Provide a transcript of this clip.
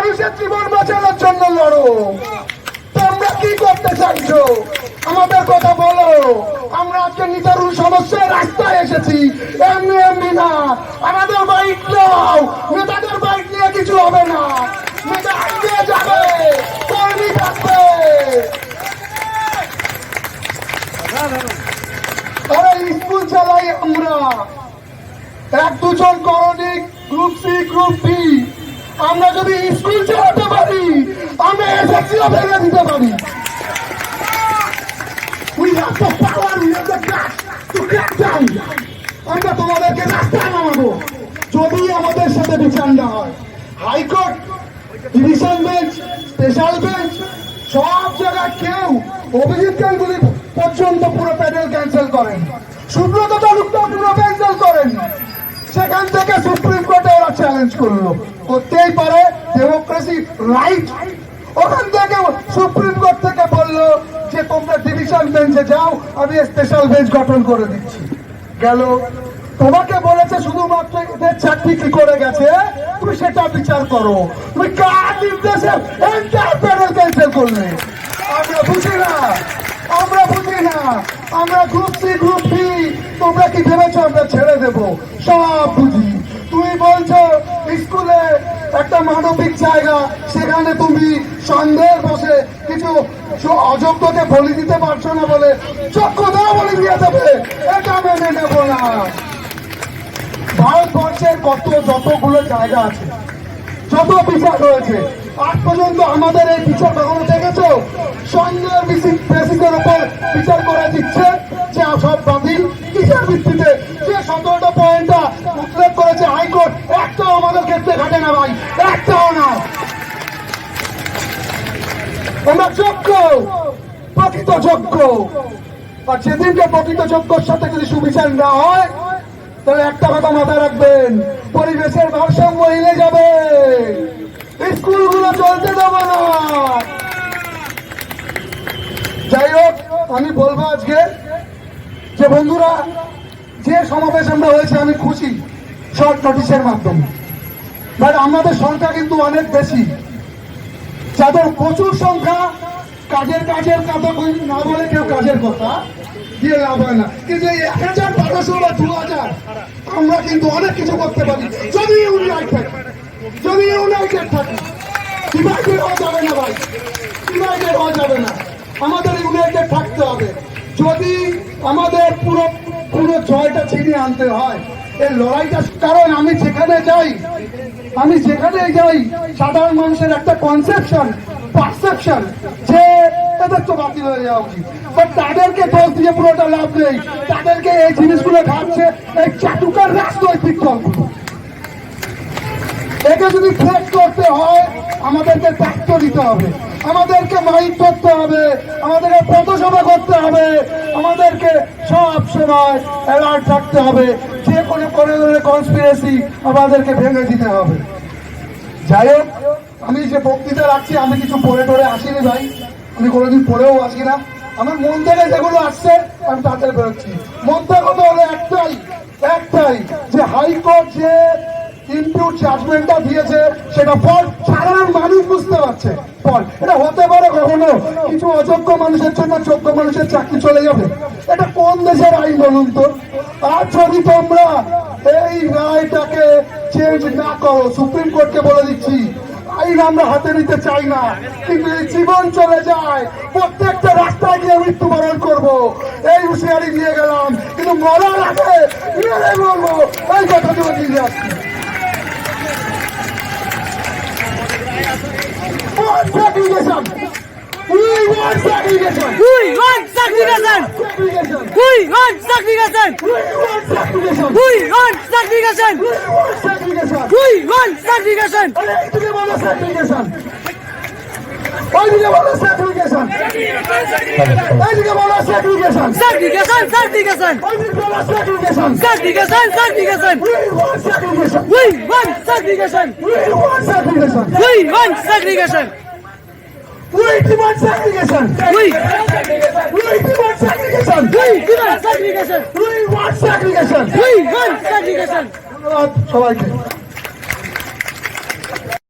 মানুষের জীবন বাঁচানোর জন্য লড়ো। তোমরা কি করতে চাইছো? আমাদের কথা বলো। আমরা আজকে নিতারুণ সমস্যায় রাস্তায় এসেছি। এমনি এমনি না। আমাদের বাইক নাও। নেতাদের বাইক নিয়ে কিছু হবে না। নেতা আগে যাবে। কর্মী থাকবে। আরে স্কুল চালাই আমরা। এক, দুজন করণিক গ্রুপ সি গ্রুপ বি আমরা যদি স্কুল চালাতে পারি আমরা এসএসসিও ভেঙে দিতে পারি। We have the power, we have the guts to crack down. আমরা তোমাদেরকে রাস্তায় নামাবো। যদি আমাদের সাথে বিচার না হয় high court division bench special bench সব জায়গায় কেউ অভিজিৎ গাঙ্গুলি পর্যন্ত পুরো প্যানেল ক্যান্সেল করেন। সুব্রত তালুকদার পুরো ক্যান্সেল করেন। সেখান থেকে সুপ্রিম কোর্টে চ্যালেঞ্জ করল। করতেই পারে ডেমোক্রেসি রাইট ওখান থেকে সুপ্রিম কোর্ট থেকে বলল যে, তোমরা ডিভিশন বেঞ্চে যাও, আমি স্পেশাল বেঞ্চ গঠন করে দিচ্ছি। গেল। তোমাকে বলেছে শুধুমাত্র এদের চাকরি কি করে গেছে? তুমি সেটা বিচার করো। তুমি কার নির্দেশে এন্টার প্যানেল ক্যান্সেল করলে আমরা বুঝি না। আমরা বুঝি না। আমরা গ্রুপ সি গ্রুপ বি তোমরা কি ভেবেছো আমরা ছেড়ে দেব? সব বুঝি। তুমি বলছো, স্কুলে একটা মানবিক জায়গা, সেখানে তুমি সন্দেহের বসে কিছু অযোগ্যকে বলি দিতে পারছ না বলে যোগ্যতাও বলি দিয়ে দেবে। এটা মেনে নেব না। ভারতবর্ষের কত যতগুলো জায়গা আছে, যত বিচার রয়েছে, আজ পর্যন্ত আমাদের এই বিচার কখনো দেখেছ? সন্দেহের বেসিসের উপর বিচার করে দিচ্ছে, যে সব বাতিল। আমরা যোগ্য। প্রকৃত যোগ্য। আর যেদিনকে প্রকৃত যোগ্যর সাথে যদি সুবিচার না হয়, তাহলে একটা কথা মাথায় রাখবেন, পরিবেশের ভারসাম্য হিলে যাবে। স্কুলগুলো চলতে দেবো না। যাই হোক, আমি বলব আজকে যে বন্ধুরা, যে সমাবেশ আমরা হয়েছে, আমি খুশি, শর্ট নোটিশের মাধ্যমে। বাট আমাদের সংখ্যা কিন্তু অনেক বেশি। যাদের প্রচুর সংখ্যা, কাজের কাজের কথা না বলে কেউ কাজের কথা দিয়ে লাভ হয় না। কিন্তু এই এক হাজার বারোশো বা দু হাজার, আমরা কিন্তু অনেক কিছু করতে পারি। যদি ইউনাইটেড যদি ইউনাইটেড থাকে ডিভাইডেড হওয়া যাবে না ভাই। ডিভাইডেড হওয়া যাবে না। আমাদের ইউনাইটেড থাকতে হবে। যদি আমাদের পুরো পুরো জয়টা ছিনিয়ে আনতে হয় এই লড়াইটা কারণ আমি যেখানে যাই আমি যেখানে যাই, সাধারণ মানুষের একটা কনসেপশন পারসেপশন যে এদের তো বাতিল হয়ে যাওয়া উচিত। বাট তাদেরকে দোষ দিয়ে পুরোটা লাভ নেই। তাদেরকে এই জিনিসগুলো ঘাটছে এই চাটুকার রাজনৈতিক দলগুলো একে যদি ফেক করতে হয়, আমাদেরকে দায়িত্ব দিতে হবে। আমাদেরকে মাইক করতে হবে। আমাদেরকে পথসভা করতে হবে। আমাদেরকে সব সময় অ্যালার্ট থাকতে হবে। যে কোনো করে কনস্পিরেসি আমাদেরকে ভেঙে দিতে হবে। যাই হোক, আমি যে বক্তৃতা রাখছি, আমি কিছু পড়ে টড়ে আসিনি ভাই। আমি কোনোদিন পড়েও আসি না। আমার মন থেকে যেগুলো আসছে, আমি তাদের বেরোচ্ছি মন থেকে কথা হলো একটাই একটাই যে হাইকোর্ট যে ইনপুট জাজমেন্টটা দিয়েছে, সেটা ফল। সাধারণ মানুষ বুঝতে পারছে, ফল। এটা হতে পারে কখনো। কিছু অযোগ্য মানুষের জন্য যোগ্য মানুষের চাকরি চলে যাবে। কোন দেশের আইন বলুন তো? আর যদি তোমরা এই রায়টাকে চেঞ্জ না করো সুপ্রিম কোর্টকে বলে দিচ্ছি, আইন আমরা হাতে নিতে চাই না। কিন্তু জীবন চলে যায়, প্রত্যেকটা রাস্তায় গিয়ে মৃত্যুবরণ করব। এই হুঁশিয়ারি নিয়ে গেলাম, কিন্তু মরার আগে বলব এই কথাগুলো নিয়ে যাচ্ছি We want segregation! We want segregation! We want segregation! We want segregation! এইদিকে বলো segregation! ওইদিকে বলো segregation! এইদিকে বলো segregation! Segregation! Segregation! ওইদিকে বলো segregation! Segregation! Segregation! We want segregation! We want segregation! We want segregation! We want segregation! We demand segregation! We We demand segregation! we demand segregation! We want segregation! We want segregation! ধন্যবাদ সবাইকে